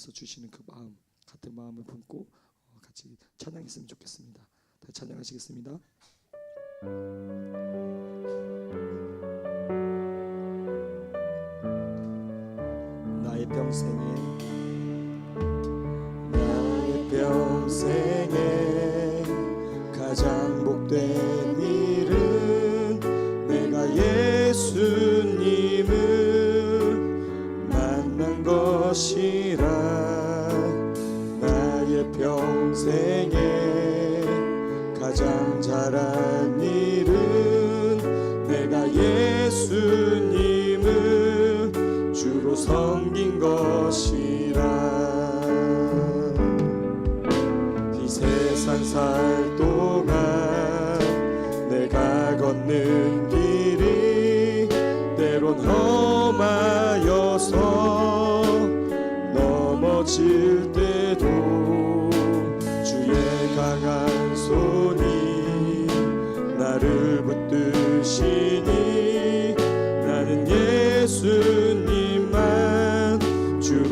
위해서 주시는 그 마음 같은 마음을 품고 어, 같이 찬양했으면 좋겠습니다. 다 찬양하시겠습니다. 나의 평생에 나의 평생에 가장 복된 한 일은 내가 예수님을 주로 섬긴 것이라. 이 세상 살 동안 내가 걷는 길이 때론 험하여서 넘어질 때도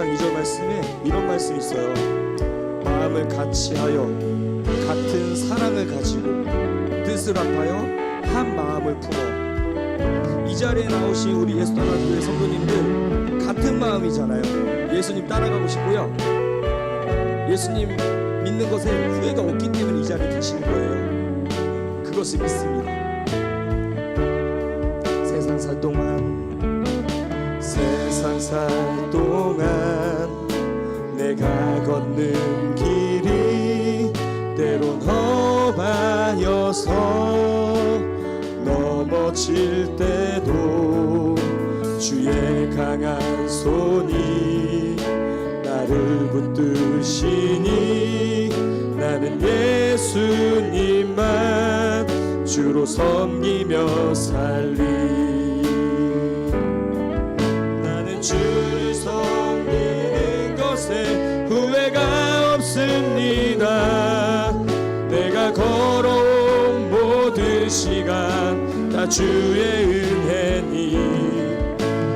1장 2절 말씀에 이런 말씀이 있어요. 마음을 같이하여 같은 사랑을 가지고 뜻을 합하여 한 마음을 품어 이 자리에 나오신 우리 예수 따라교회 성도님들 같은 마음이잖아요. 예수님 따라가고 싶고요. 예수님 믿는 것에 후회가 없기 때문에 이 자리에 계시는 거예요. 그것을 믿습니다. 세상 살 동안 세 상살 동안 내가 걷는 길이 때론 험하여서 넘어질 때도 주의 강한 손이 나를 붙드시니 나는 예수님만 주로 섬기며 살리 주를 섬기는 것에 후회가 없습니다. 내가 걸어온 모든 시간 다 주의 은혜니.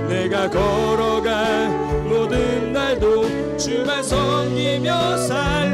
내가 걸어갈 모든 날도 주만 섬기며 살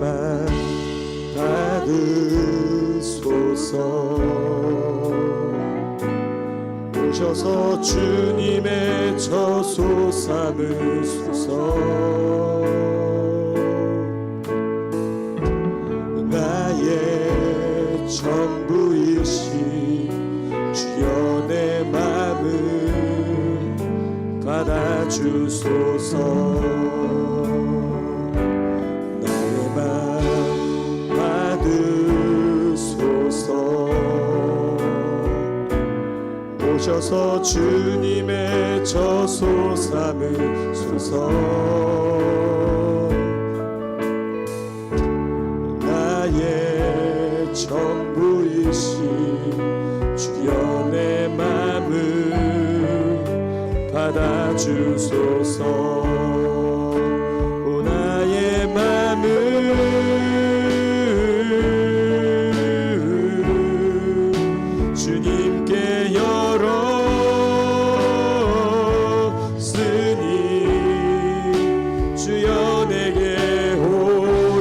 맘 받으소서. 오셔서 주님의 저소 삼으소서 나의 전부이신 주여 내 맘을 받아주소서 오셔서. 주님의 저소 삼으소서. 나의 전부이신 주여 내 맘을 받아주소서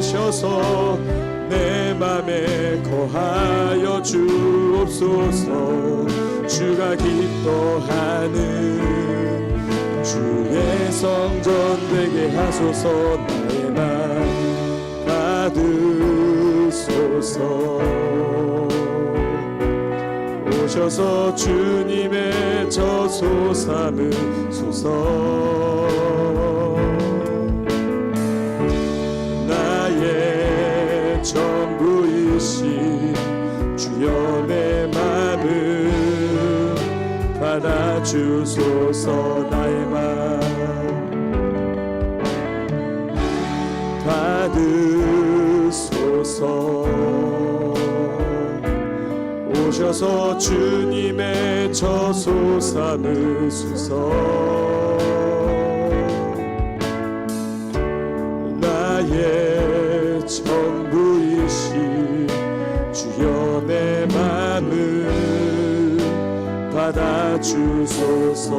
오셔서. 내 맘에 거하여 주옵소서. 주가 기뻐하는 주의 성전 되게 하소서. 나의 맘 받으소서. 오셔서 주님의 저소 삼으소서 나의 전부이신 주여 내 맘을 받아주소서 나의 맘 받으소서. 오셔서 주님의 저소 삼으소서. 나의 주소서